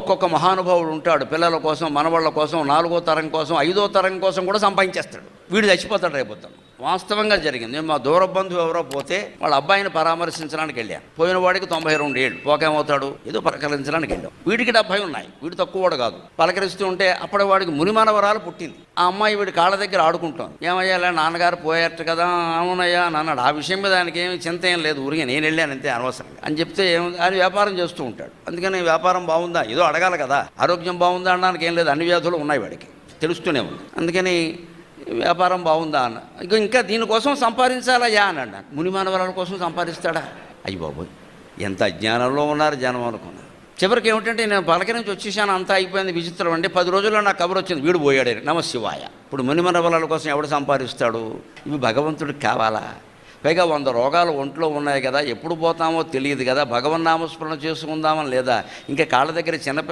ఒక్కొక్క మహానుభావుడు ఉంటాడు. పిల్లల కోసం మనవాళ్ళ కోసం నాలుగో తరం కోసం ఐదో తరం కోసం కూడా సంపాదించేస్తాడు. వీడు చచ్చిపోతాడు రేపొద్దున. వాస్తవంగా జరిగింది. మా దూర బంధువు ఎవరో పోతే వాళ్ళ అబ్బాయిని పరామర్శించడానికి వెళ్ళాను. పోయిన వాడికి తొంభై రెండు ఏళ్ళు. పోకేమవుతాడు? ఏదో పలకరించడానికి వెళ్ళాం. వీడికి డెబ్బై ఉన్నాయి. వీడు తక్కువ వాడు కాదు. పలకరిస్తూ ఉంటే అప్పటి వాడికి మునిమానవరాలు పుట్టింది. ఆ అమ్మాయి వీడి కాళ్ళ దగ్గర ఆడుకుంటాను ఏమయ్యాలే నాన్నగారు పోయారట కదా? అవునయ్యా అని అన్నాడు ఆ విషయం మీద ఆయనకి ఏమి చింత ఏం లేదు. ఊరిగా నేను వెళ్ళాను అంతే అనవసరంగా. అని చెప్తే ఏం ఆయన వ్యాపారం చేస్తూ ఉంటాడు. అందుకని వ్యాపారం బాగుందా? ఏదో అడగాలి కదా. ఆరోగ్యం బాగుందా? అనడానికి ఏం లేదు. అన్ని వ్యాధులు ఉన్నాయి వాడికి. తెలుస్తూనే ఉంది. అందుకని వ్యాపారం బాగుందా అన్న. ఇక ఇంకా దీనికోసం సంపాదించాలయ్యా అని అన్నాను మునిమానవరాల కోసం సంపాదిస్తాడా? అయ్యి బాబోయ్ ఎంత అజ్ఞానంలో ఉన్నారు జనం అనుకున్నారు. చివరికి ఏమిటంటే నేను పలకరించి వచ్చేసాను అంతా అయిపోయింది విచిత్రం అంటే పది రోజుల్లో నాకు కబురు వచ్చింది. వీడు పోయాడు. నమశివాయ ఇప్పుడు మునిమనవరాల కోసం ఎవడు సంపాదిస్తాడు? ఇవి భగవంతుడికి కావాలా? పైగా వంద రోగాలు ఒంట్లో ఉన్నాయి కదా ఎప్పుడు పోతామో తెలియదు కదా. భగవన్ నామస్మరణ చేసుకుందామని లేదా? ఇంకా కాళ్ళ దగ్గర చిన్న